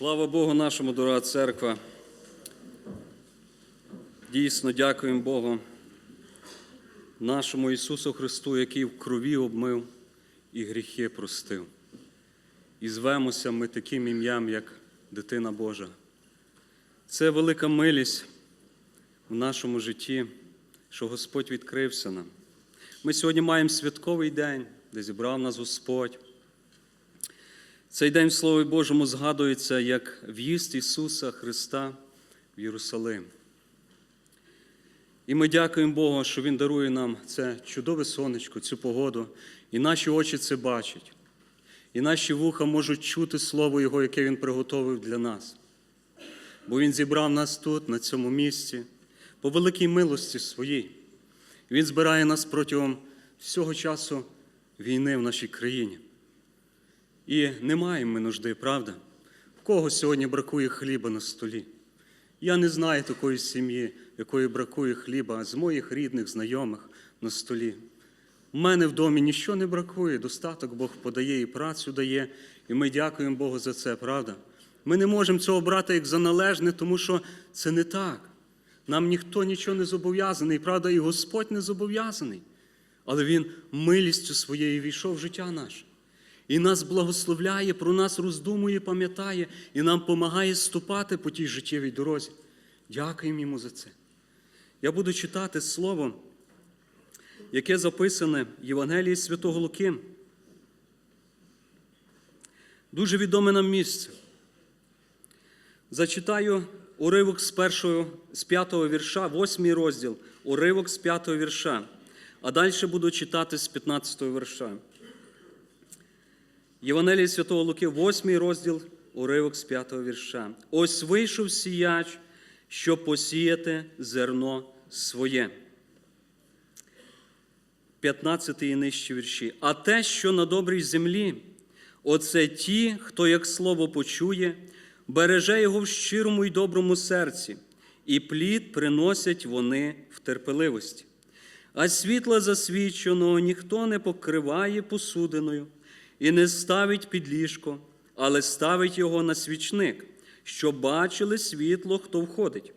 Слава Богу нашому, дорога церква. Дійсно дякуємо Богу, нашому Ісусу Христу, який в крові обмив і гріхи простив. І звемося ми таким ім'ям, як дитина Божа. Це велика милість в нашому житті, що Господь відкрився нам. Ми сьогодні маємо святковий день, де зібрав нас Господь. Цей день в Слові Божому згадується як в'їзд Ісуса Христа в Єрусалим. І ми дякуємо Богу, що Він дарує нам це чудове сонечко, цю погоду, і наші очі це бачать, і наші вуха можуть чути Слово Його, яке Він приготовив для нас. Бо Він зібрав нас тут, на цьому місці, по великій милості своїй. Він збирає нас протягом всього часу війни в нашій країні. І не маємо ми нужди, правда? В кого сьогодні бракує хліба на столі? Я не знаю такої сім'ї, якої бракує хліба з моїх рідних, знайомих на столі. У мене в домі нічого не бракує, достаток Бог подає і працю дає, і ми дякуємо Богу за це, правда? Ми не можемо цього брати як за належне, тому що це не так. Нам ніхто нічого не зобов'язаний, правда, і Господь не зобов'язаний. Але Він милістю своєю війшов в життя наше. І нас благословляє, про нас роздумує, пам'ятає, і нам допомагає ступати по тій життєвій дорозі. Дякуємо йому за це. Я буду читати слово, яке записане в Євангелії Святого Луки. Дуже відоме нам місце. Зачитаю уривок з першого, з п'ятого вірша, восьмий розділ, уривок з п'ятого вірша, а далі буду читати з 15 вірша. Євангелії Святого Луки, 8 розділ, уривок з 5 вірша. Ось вийшов сіяч, щоб посіяти зерно своє. 15 і нижчі вірші. А те, що на добрій землі, оце ті, хто як слово почує, береже його в щирому й доброму серці, і плід приносять вони в терпеливості. А світла засвіченого ніхто не покриває посудиною і не ставить під ліжко, але ставить його на свічник, щоб бачили світло, хто входить.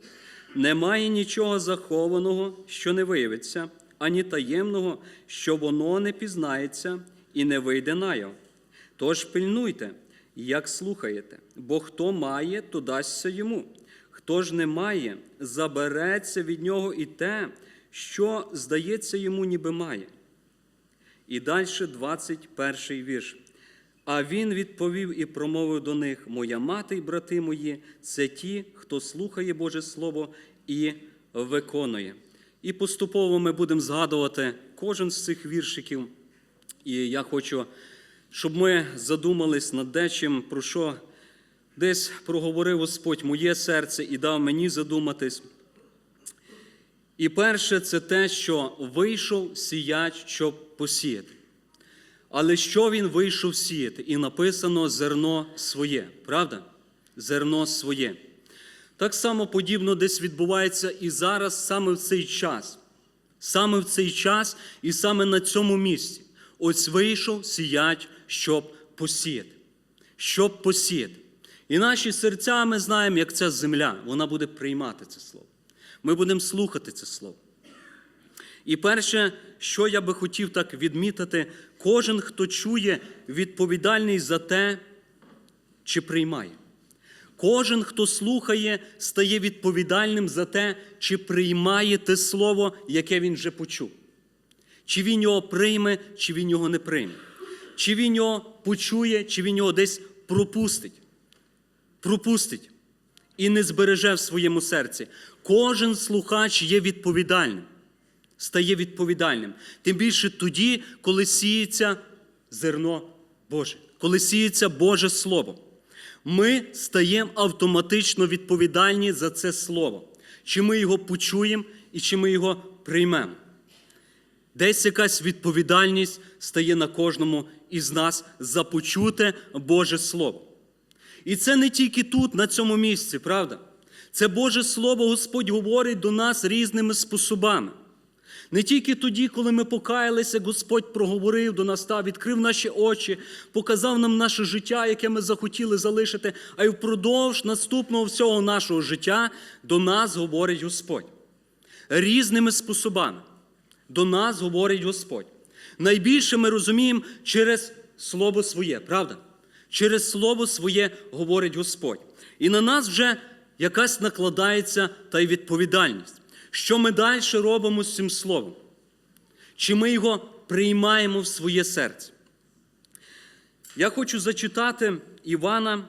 Немає нічого захованого, що не виявиться, ані таємного, що воно не пізнається і не вийде наяв. Тож пильнуйте, як слухаєте, бо хто має, то дасться йому. Хто ж не має, забереться від нього і те, що здається йому, ніби має. І далі 21 вірш. А він відповів і промовив до них: Моя мати й брати мої це ті, хто слухає Боже Слово і виконує. І поступово ми будемо згадувати кожен з цих віршиків. І я хочу, щоб ми задумались над дечим, про що десь проговорив Господь моє серце і дав мені задуматись. І перше, це те, що вийшов сіяч, щоб посіяти. Але що він вийшов сіяти? І написано зерно своє, правда? Зерно своє. Так само подібно десь відбувається і зараз, саме в цей час. Саме в цей час і саме на цьому місці. Ось вийшов сіяч, щоб посіяти. Щоб посіяти. І наші серця ми знаємо, як ця земля, вона буде приймати це слово. Ми будемо слухати це слово. І перше, що я би хотів так відмітити, кожен, хто чує, відповідальний за те, чи приймає. Кожен, хто слухає, стає відповідальним за те, чи приймає те слово, яке він вже почув. Чи він його прийме, чи він його не прийме. Чи він його почує, чи він його десь пропустить. Пропустить і не збереже в своєму серці. Кожен слухач є відповідальним, стає відповідальним. Тим більше тоді, коли сіється зерно Боже, коли сіється Боже Слово. Ми стаємо автоматично відповідальні за це Слово. Чи ми його почуємо і чи ми його приймемо. Десь якась відповідальність стає на кожному із нас за почуте Боже Слово. І це не тільки тут, на цьому місці, правда? Це Боже Слово Господь говорить до нас різними способами. Не тільки тоді, коли ми покаялися, Господь проговорив до нас та відкрив наші очі, показав нам наше життя, яке ми захотіли залишити, а й впродовж наступного всього нашого життя до нас говорить Господь. Різними способами до нас говорить Господь. Найбільше ми розуміємо через Слово своє, правда? Через Слово своє говорить Господь. І на нас вже якась накладається та й відповідальність. Що ми далі робимо з цим словом? Чи ми його приймаємо в своє серце? Я хочу зачитати Івана,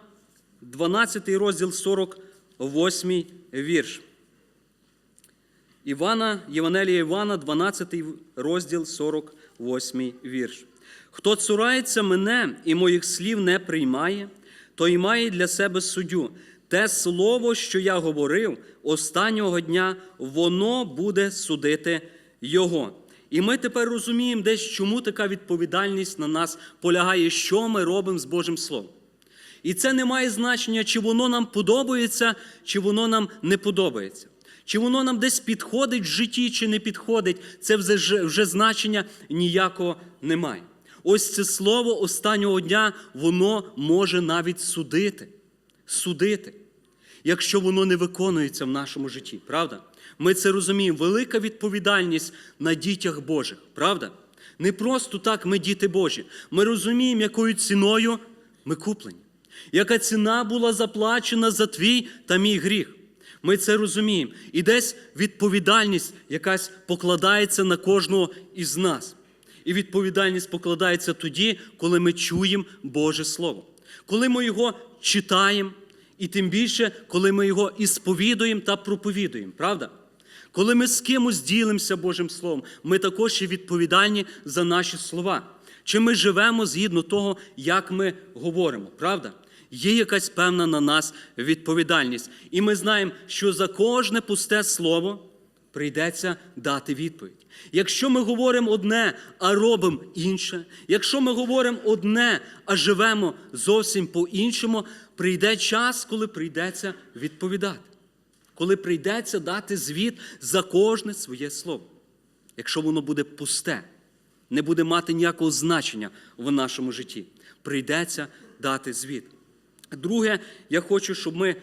12 розділ 48 вірш. Івана, Євангелія Івана, 12 розділ 48 вірш. Хто цурається мене і моїх слів не приймає, той має для себе суддю. Те слово, що я говорив останнього дня, воно буде судити його. І ми тепер розуміємо десь, чому така відповідальність на нас полягає, що ми робимо з Божим Словом. І це не має значення, чи воно нам подобається, чи воно нам не подобається. Чи воно нам десь підходить в житті, чи не підходить, це вже, вже значення ніякого немає. Ось це слово останнього дня, воно може навіть судити. Судити, якщо воно не виконується в нашому житті, правда? Ми це розуміємо. Велика відповідальність на дітях Божих, правда? Не просто так ми діти Божі. Ми розуміємо, якою ціною ми куплені, яка ціна була заплачена за твій та мій гріх. Ми це розуміємо. І десь відповідальність якась покладається на кожного із нас. І відповідальність покладається тоді, коли ми чуємо Боже Слово, коли ми його читаємо, і тим більше, коли ми його і сповідуємо та проповідуємо, правда? Коли ми з кимось ділимося Божим Словом, ми також є відповідальні за наші слова. Чи ми живемо згідно того, як ми говоримо, правда? Є якась певна на нас відповідальність. І ми знаємо, що за кожне пусте слово прийдеться дати відповідь. Якщо ми говоримо одне, а робимо інше, якщо ми говоримо одне, а живемо зовсім по-іншому, прийде час, коли прийдеться відповідати, коли прийдеться дати звіт за кожне своє слово. Якщо воно буде пусте, не буде мати ніякого значення в нашому житті, прийдеться дати звіт. Друге, я хочу, щоб ми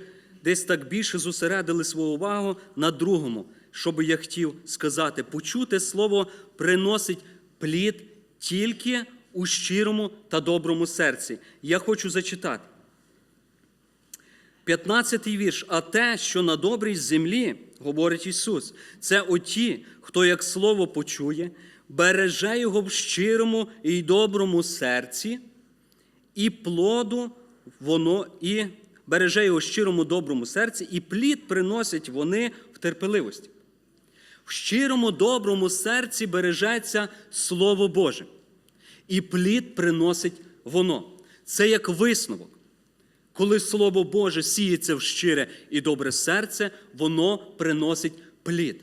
десь так більше зосередили свою увагу на другому, що би я хотів сказати. Почути слово приносить плід тільки у щирому та доброму серці. Я хочу зачитати. 15-й вірш. А те, що на добрій землі, говорить Ісус, це оті, хто як слово почує, береже його в щирому і доброму серці, і плоду воно і береже його в щирому доброму серці, і плід приносять вони в терпеливості. В щирому доброму серці бережеться Слово Боже, і плід приносить воно. Це як висновок. Коли Слово Боже сіється в щире і добре серце, воно приносить плід.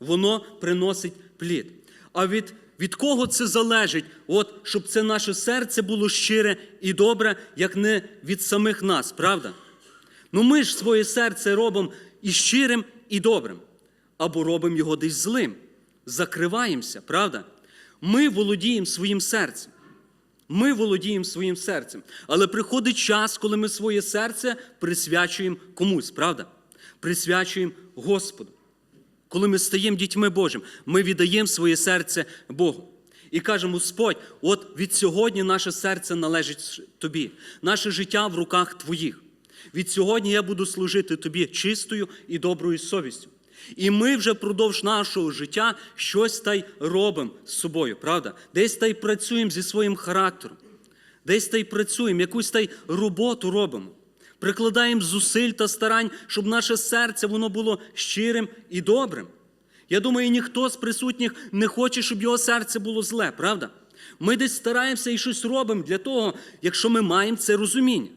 Воно приносить плід. А від, від кого це залежить, От, щоб це наше серце було щире і добре, як не від самих нас, правда? Ну ми ж своє серце робимо і щирим, і добрим, або робимо його десь злим, закриваємося, правда? Ми володіємо своїм серцем. Ми володіємо своїм серцем. Але приходить час, коли ми своє серце присвячуємо комусь, правда? Присвячуємо Господу. Коли ми стаємо дітьми Божим, ми віддаємо своє серце Богу. І кажемо, Господь, от від сьогодні наше серце належить тобі, наше життя в руках твоїх. Від сьогодні я буду служити тобі чистою і доброю совістю. І ми вже впродовж нашого життя щось та й робимо з собою, правда? Десь та й працюємо зі своїм характером, десь та й працюємо, якусь та й роботу робимо. Прикладаємо зусиль та старань, щоб наше серце воно було щирим і добрим. Я думаю, ніхто з присутніх не хоче, щоб його серце було зле, правда? Ми десь стараємося і щось робимо для того, якщо ми маємо це розуміння.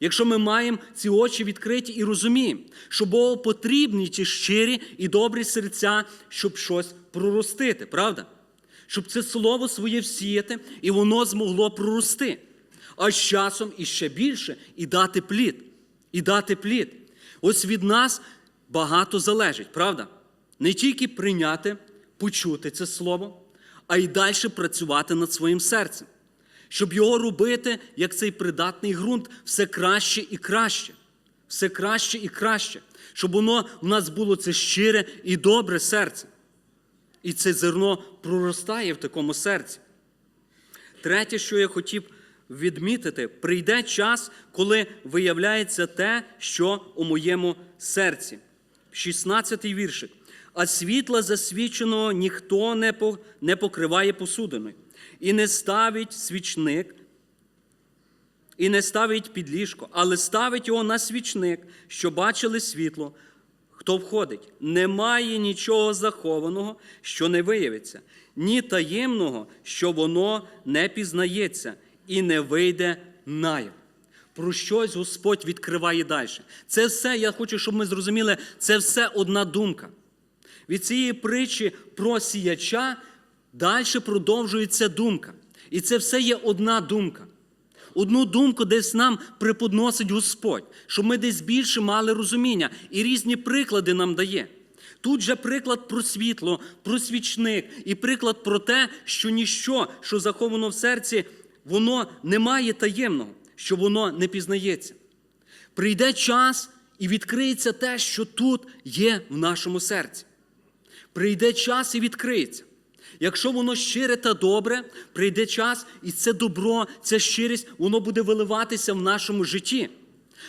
Якщо ми маємо ці очі відкриті і розуміємо, що Богу потрібні ті щирі і добрі серця, щоб щось проростити, правда? Щоб це слово своє всіяти, і воно змогло прорости. А з часом іще більше і дати плід. І дати плід. Ось від нас багато залежить, правда? Не тільки прийняти почути це слово, а й далі працювати над своїм серцем, щоб його робити, як цей придатний ґрунт, все краще і краще, все краще і краще, щоб воно в нас було це щире і добре серце. І це зерно проростає в такому серці. Третє, що я хотів відмітити, прийде час, коли виявляється те, що у моєму серці. 16-й віршик. А світла засвіченого ніхто не покриває посудиною, і не ставить свічник, і не ставить під ліжко, але ставить його на свічник, що бачили світло. Хто входить? Немає нічого захованого, що не виявиться, ні таємного, що воно не пізнається і не вийде наяв. Про щось Господь відкриває далі. Це все, я хочу, щоб ми зрозуміли, це все одна думка. Від цієї притчі про сіяча далі продовжується думка. І це все є одна думка. Одну думку десь нам преподносить Господь, щоб ми десь більше мали розуміння і різні приклади нам дає. Тут же приклад про світло, про свічник і приклад про те, що ніщо, що заховано в серці, воно не має таємного, що воно не пізнається. Прийде час і відкриється те, що тут є в нашому серці. Прийде час і відкриється. Якщо воно щире та добре, прийде час, і це добро, ця щирість, воно буде виливатися в нашому житті.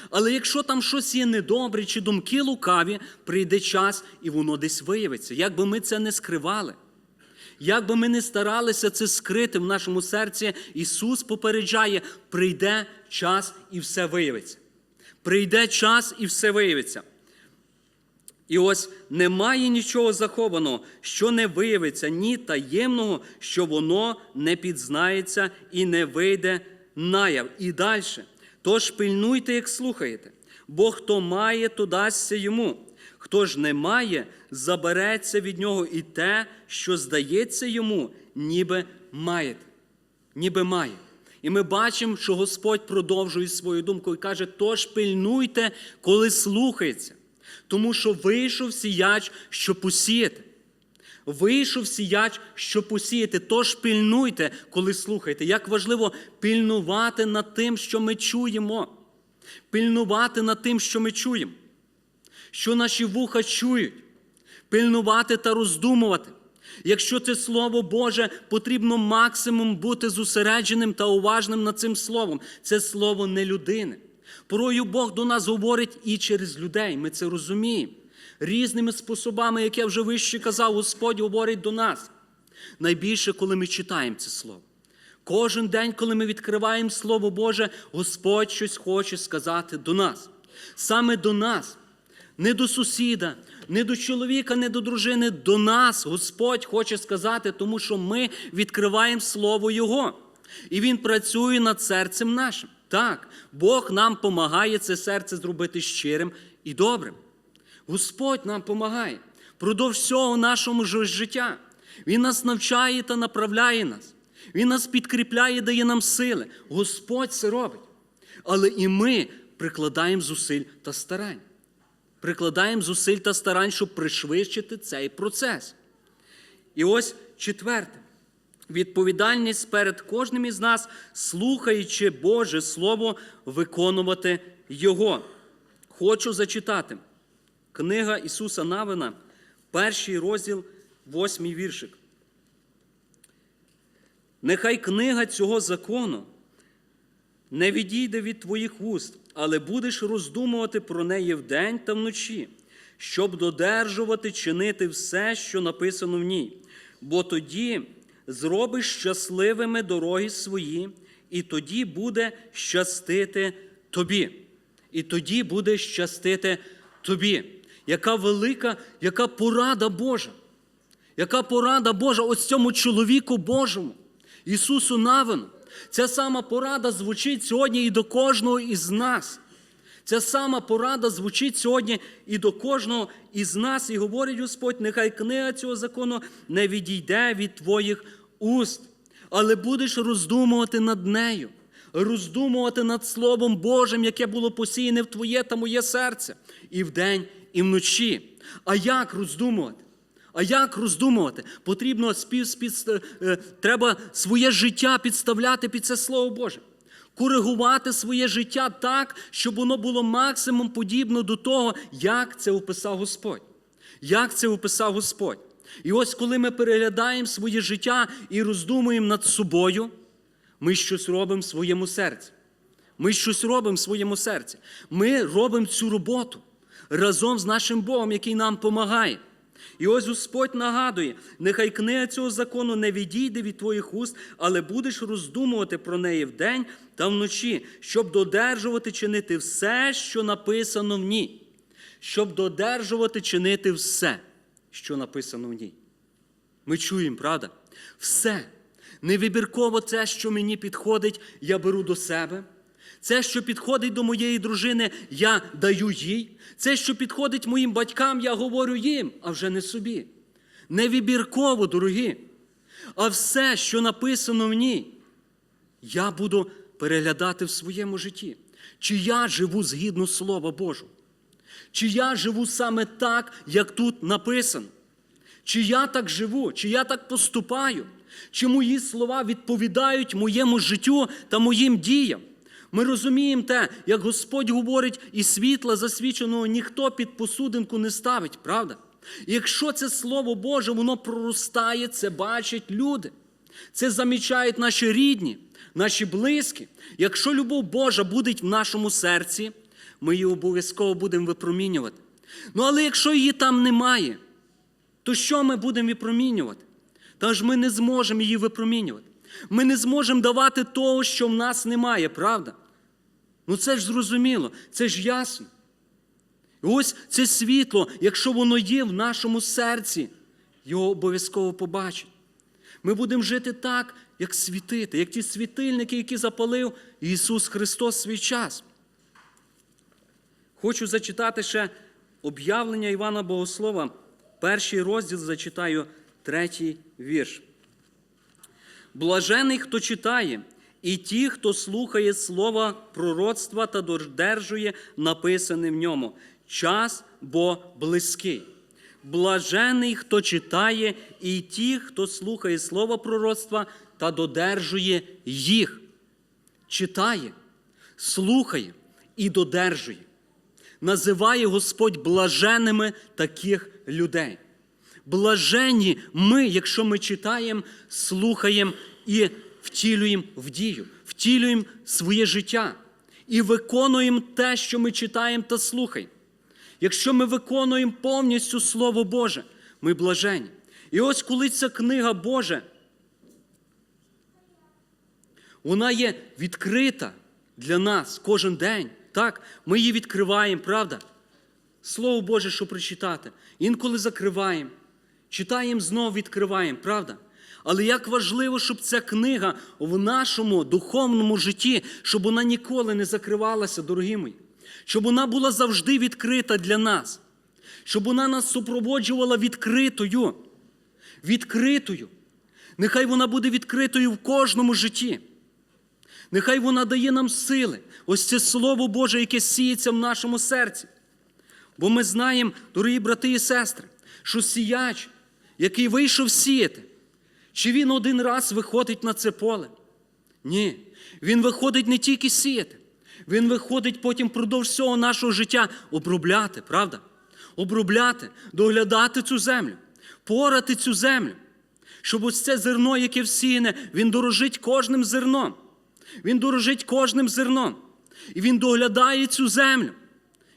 Але якщо там щось є недобре чи думки лукаві, прийде час і воно десь виявиться. Як би ми це не скривали, як би ми не старалися це скрити в нашому серці, Ісус попереджає, прийде час і все виявиться. Прийде час і все виявиться. І ось немає нічого захованого, що не виявиться, ні таємного, що воно не підзнається і не вийде наяв. І далі. Тож пильнуйте, як слухаєте, бо хто має, то дасться йому. Хто ж не має, забереться від нього і те, що здається йому, ніби має. Ніби має. І ми бачимо, що Господь продовжує свою думку і каже: тож пильнуйте, коли слухається. Тому що вийшов сіяч, щоб посіяти. Вийшов сіяч, щоб посіяти. Тож пильнуйте, коли слухаєте. Як важливо пильнувати над тим, що ми чуємо. Пильнувати над тим, що ми чуємо. Що наші вуха чують. Пильнувати та роздумувати. Якщо це Слово Боже, потрібно максимум бути зосередженим та уважним над цим словом. Це слово не людини. Порою Бог до нас говорить і через людей. Ми це розуміємо. Різними способами, як я вже вище казав, Господь говорить до нас. Найбільше, коли ми читаємо це слово. Кожен день, коли ми відкриваємо Слово Боже, Господь щось хоче сказати до нас. Саме до нас, не до сусіда, не до чоловіка, не до дружини, до нас Господь хоче сказати, тому що ми відкриваємо Слово Його. І Він працює над серцем нашим. Так, Бог нам допомагає це серце зробити щирим і добрим. Господь нам допомагає продовж всього нашого життя. Він нас навчає та направляє нас. Він нас підкріпляє, дає нам сили. Господь це робить. Але і ми прикладаємо зусиль та старань. Прикладаємо зусиль та старань, щоб пришвидшити цей процес. І ось четверте. Відповідальність перед кожним із нас, слухаючи Боже Слово, виконувати Його. Хочу зачитати. Книга Ісуса Навина, перший розділ, восьмий віршик. Нехай книга цього закону не відійде від твоїх вуст, але будеш роздумувати про неї вдень та вночі, щоб додержувати, чинити все, що написано в ній. Бо тоді зробиш щасливими дороги свої, і тоді буде щастити тобі. І тоді буде щастити тобі. Яка велика, яка порада Божа. Яка порада Божа ось цьому чоловіку Божому, Ісусу Навину. Ця сама порада звучить сьогодні і до кожного із нас. Ця сама порада звучить сьогодні і до кожного із нас, і говорить Господь, нехай книга цього закону не відійде від твоїх уст, але будеш роздумувати над нею, роздумувати над Словом Божим, яке було посіяне в твоє та моє серце, і вдень, і вночі. А як роздумувати? А як роздумувати? Потрібно спів, спід, е, треба своє життя підставляти під це Слово Боже. Коригувати своє життя так, щоб воно було максимум подібно до того, як це описав Господь. Як це описав Господь. І ось коли ми переглядаємо своє життя і роздумуємо над собою, ми щось робимо в своєму серці. Ми щось робимо в своєму серці. Ми робимо цю роботу разом з нашим Богом, який нам допомагає. І ось Господь нагадує: нехай книга цього закону не відійде від твоїх уст, але будеш роздумувати про неї вдень та вночі, щоб додержувати чинити все, що написано в ній. Щоб додержувати чинити все, що написано в ній. Ми чуємо, правда? Все. Невибірково це, що мені підходить, я беру до себе. Це, що підходить до моєї дружини, я даю їй. Це, що підходить моїм батькам, я говорю їм, а вже не собі. Невибірково, дорогі. А все, що написано в ній, я буду переглядати в своєму житті. Чи я живу згідно Слова Божого? Чи я живу саме так, як тут написано? Чи я так живу, чи я так поступаю, чи мої слова відповідають моєму життю та моїм діям? Ми розуміємо те, як Господь говорить, і світла засвіченого ніхто під посудинку не ставить, правда? І якщо це Слово Боже, воно проростає, це бачать люди. Це замічають наші рідні, наші близькі. Якщо любов Божа буде в нашому серці, ми її обов'язково будемо випромінювати. Ну але якщо її там немає, то що ми будемо випромінювати? Та ж ми не зможемо її випромінювати. Ми не зможемо давати того, що в нас немає, правда? Ну це ж зрозуміло, це ж ясно. І ось це світло, якщо воно є в нашому серці, його обов'язково побачить. Ми будемо жити так, як світити, як ті світильники, які запалив Ісус Христос свій час. Хочу зачитати ще об'явлення Івана Богослова. Перший розділ зачитаю третій вірш. Блажений, хто читає, і ті, хто слухає слова пророцтва та додержує написане в ньому. Час бо близький. Блажений, хто читає, і ті, хто слухає слова пророцтва та додержує їх. Читає, слухає і додержує. Називає Господь блаженними таких людей. Блаженні ми, якщо ми читаємо, слухаємо і втілюємо в дію, втілюємо своє життя і виконуємо те, що ми читаємо та слухаємо. Якщо ми виконуємо повністю Слово Боже, ми блажені. І ось коли ця книга Божа, вона є відкрита для нас кожен день. Так, ми її відкриваємо, правда? Слово Боже, що прочитати. Інколи закриваємо, читаємо знову відкриваємо, правда? Але як важливо, щоб ця книга в нашому духовному житті, щоб вона ніколи не закривалася, дорогі мої, щоб вона була завжди відкрита для нас, щоб вона нас супроводжувала відкритою. Відкритою. Нехай вона буде відкритою в кожному житті. Нехай вона дає нам сили. Ось це Слово Боже, яке сіється в нашому серці. Бо ми знаємо, дорогі брати і сестри, що сіяч, який вийшов сіяти, чи він один раз виходить на це поле? Ні. Він виходить не тільки сіяти, він виходить потім впродовж всього нашого життя обробляти, правда? Обробляти, доглядати цю землю, порати цю землю. Щоб ось це зерно, яке всіяне, він дорожить кожним зерном. Він дорожить кожним зерном. І він доглядає цю землю.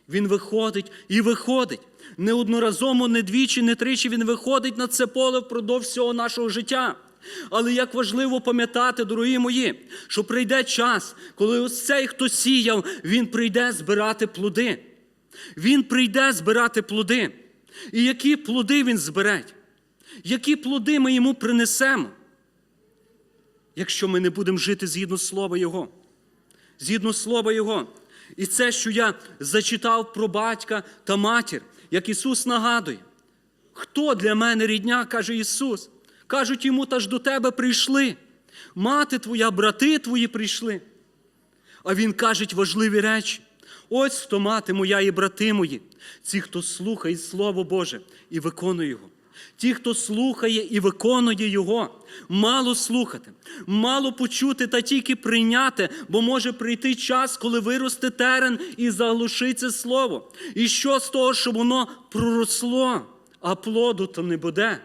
Він виходить і виходить. Не одноразово, не двічі, не тричі він виходить на це поле впродовж всього нашого життя. Але як важливо пам'ятати, дорогі мої, що прийде час, коли ось цей, хто сіяв, він прийде збирати плоди. Він прийде збирати плоди. І які плоди він збере? Які плоди ми йому принесемо? Якщо ми не будемо жити згідно слова Його, згідно слова Його. І це, що я зачитав про батька та матір, як Ісус нагадує. Хто для мене рідня, каже Ісус. Кажуть йому, та ж до тебе прийшли. Мати твоя, брати твої прийшли. А Він каже важливі речі. Ось хто мати моя і брати мої, ці, хто слухає Слово Боже і виконує його. Ті, хто слухає і виконує Його, мало слухати, мало почути та тільки прийняти, бо може прийти час, коли виросте терен і заглушиться слово. І що з того, що воно проросло, а плоду то не буде.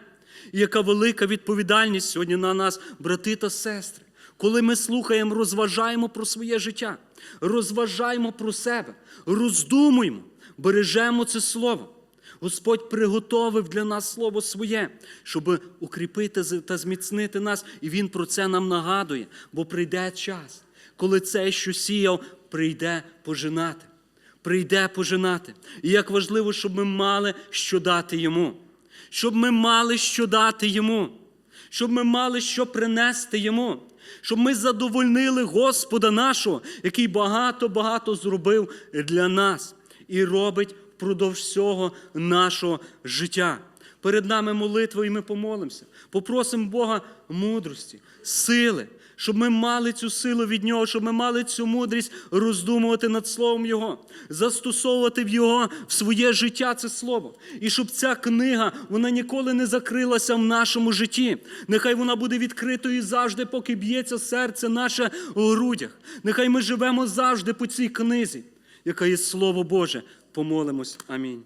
І яка велика відповідальність сьогодні на нас, брати та сестри, коли ми слухаємо, розважаємо про своє життя, розважаємо про себе, роздумуємо, бережемо це слово. Господь приготовив для нас Слово Своє, щоб укріпити та зміцнити нас, і Він про це нам нагадує, бо прийде час, коли цей, що сіяв, прийде пожинати. Прийде пожинати. І як важливо, щоб ми мали що дати йому, щоб ми мали що дати йому, щоб ми мали що принести йому, щоб ми задовольнили Господа нашого, який багато-багато зробив для нас і робить впродовж всього нашого життя. Перед нами молитва, і ми помолимося. Попросимо Бога мудрості, сили, щоб ми мали цю силу від Нього, щоб ми мали цю мудрість роздумувати над Словом Його, застосовувати в Його в своє життя це Слово. І щоб ця книга вона ніколи не закрилася в нашому житті. Нехай вона буде відкритою завжди, поки б'ється серце наше у грудях. Нехай ми живемо завжди по цій книзі, яка є Слово Боже. Помолимось. Амінь.